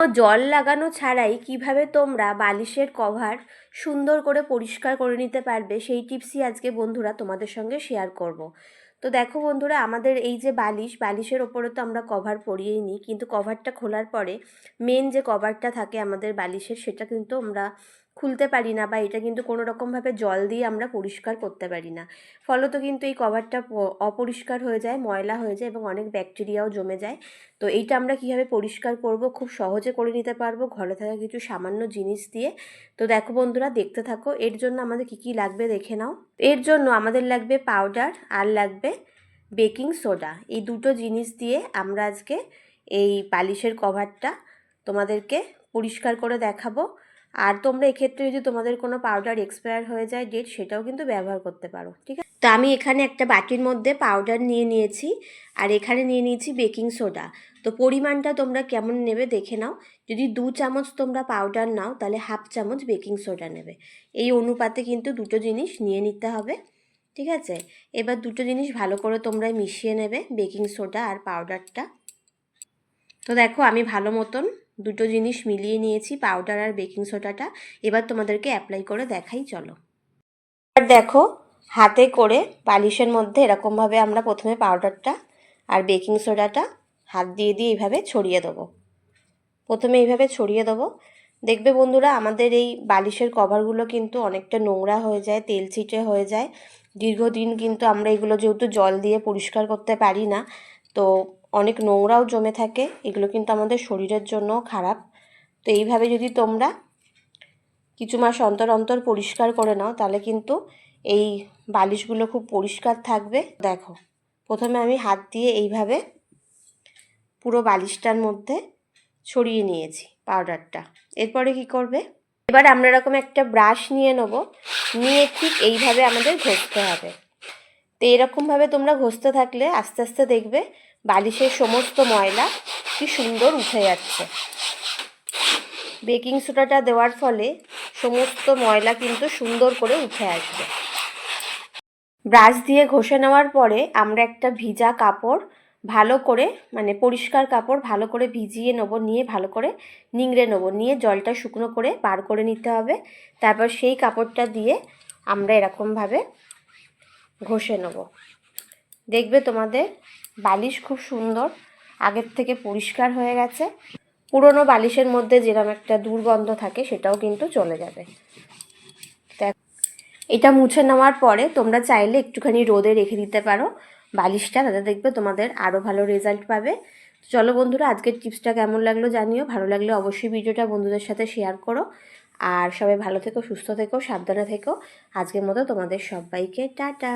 জল লাগানো ছাড়াই কীভাবে তোমরা বালিশের কভার সুন্দর করে পরিষ্কার করে নিতে পারবে, সেই টিপসই আজকে বন্ধুরা তোমাদের সঙ্গে শেয়ার করব। তো দেখো বন্ধুরা, আমাদের এই যে বালিশ, বালিশের ওপরে তো আমরা কভার পরিয়েই নিই, কিন্তু কভারটা খোলার পরে মেন যে কভারটা থাকে আমাদের বালিশের, সেটা কিন্তু আমরা খুলতে পারি না বা এটা কিন্তু কোনো রকমভাবে জল দিয়ে আমরা পরিষ্কার করতে পারি না। ফলত কিন্তু এই কভারটা অপরিষ্কার হয়ে যায়, ময়লা হয়ে যায় এবং অনেক ব্যাকটেরিয়াও জমে যায়। তো এইটা আমরা কীভাবে পরিষ্কার করব, খুব সহজে করে নিতে পারব, ঘরে থাকা কিছু সামান্য জিনিস দিয়ে। তো দেখো বন্ধুরা, দেখতে থাকো। এর জন্য আমাদের কী কী লাগবে দেখে নাও। এর জন্য আমাদের লাগবে পাউডার আর লাগবে বেকিং সোডা এই দুটো জিনিস দিয়ে আমরা আজকে এই পালিশের কভারটা তোমাদেরকে পরিষ্কার করে দেখাবো। আর তোমরা এক্ষেত্রে যদি তোমাদের কোনো পাউডার এক্সপায়ার হয়ে যায় ডেট সেটাও কিন্তু ব্যবহার করতে পারো, ঠিক আছে? তো আমি এখানে একটা বাটির মধ্যে পাউডার নিয়ে নিয়েছি, আর এখানে নিয়ে নিয়েছি বেকিং সোডা তো পরিমাণটা তোমরা কেমন নেবে দেখে নাও। যদি দু চামচ তোমরা পাউডার নাও, তাহলে হাফ চামচ বেকিং সোডা নেবে। এই অনুপাতে কিন্তু দুটো জিনিস নিয়ে নিতে হবে, ঠিক আছে? এবার দুটো জিনিস ভালো করে তোমরা মিশিয়ে নেবে বেকিং সোডা আর পাউডারটা তো দেখো, আমি ভালো মতন দুটো জিনিস মিলিয়ে নিয়েছি পাউডার আর বেকিং সোডাটা এবার তোমাদেরকে অ্যাপ্লাই করে দেখাই, চলো। এবার দেখো, হাতে করে বালিশের মধ্যে এরকমভাবে আমরা প্রথমে পাউডারটা আর বেকিং সোডাটা হাত দিয়ে দিয়ে এইভাবে ছড়িয়ে দেবো। প্রথমে এইভাবে ছড়িয়ে দেবো। দেখবে বন্ধুরা, আমাদের এই বালিশের কভারগুলো কিন্তু অনেকটা নোংরা হয়ে যায়, তেল ছিটে হয়ে যায়। দীর্ঘদিন কিন্তু আমরা এগুলো যেহেতু জল দিয়ে পরিষ্কার করতে পারি না, তো অনেক নোংরাও জমে থাকে, এগুলো কিন্তু আমাদের শরীরের জন্য খারাপ। তো এইভাবে যদি তোমরা কিছু মাস অন্তর অন্তর পরিষ্কার করে নাও, তাহলে কিন্তু এই বালিশগুলো খুব পরিষ্কার থাকবে। দেখো, প্রথমে আমি হাত দিয়ে এইভাবে পুরো বালিশটার মধ্যে ছড়িয়ে নিয়েছি পাউডারটা। এরপরে কি করবে? এবার আমরা এরকম একটা ব্রাশ নিয়ে নেব, নিয়ে ঠিক এইভাবে আমাদের ঘষতে হবে। তো এরকমভাবে তোমরা ঘষতে থাকলে আস্তে আস্তে দেখবে বালিশের সমস্ত ময়লা কি সুন্দর উঠে যাচ্ছে। বেকিং সোডাটা দেওয়ার ফলে সমস্ত ময়লা কিন্তু সুন্দর করে উঠে আসবে। ব্রাশ দিয়ে ঘষে নেওয়ার পরে আমরা একটা ভিজা কাপড় ভালো করে মানে পরিষ্কার কাপড় ভালো করে ভিজিয়ে নেব, নিয়ে ভালো করে নিংড়ে নেব, নিয়ে জলটা শুকনো করে বার করে নিতে হবে। তারপর সেই কাপড়টা দিয়ে আমরা এরকমভাবে ঘষে নেব। দেখবে তোমাদের বালিশ খুব সুন্দর, আগের থেকে পরিষ্কার হয়ে গেছে। পুরনো বালিশের মধ্যে যেরকম একটা দুর্গন্ধ থাকে, সেটাও কিন্তু চলে যাবে। এটা মুছে নেওয়ার পরে তোমরা চাইলে একটুখানি রোদে রেখে দিতে পারো বালিশটা, তাতে দেখবে তোমাদের আরও ভালো রেজাল্ট পাবে। চলো বন্ধুরা, আজকের টিপসটা কেমন লাগল জানিও, ভালো লাগলে অবশ্যই ভিডিওটা বন্ধুদের সাথে শেয়ার করো। আর সবাই ভালো থেকো সুস্থ থেকো সাবধানে থেকো। আজকের মতো তোমাদের সবাইকে টাটা।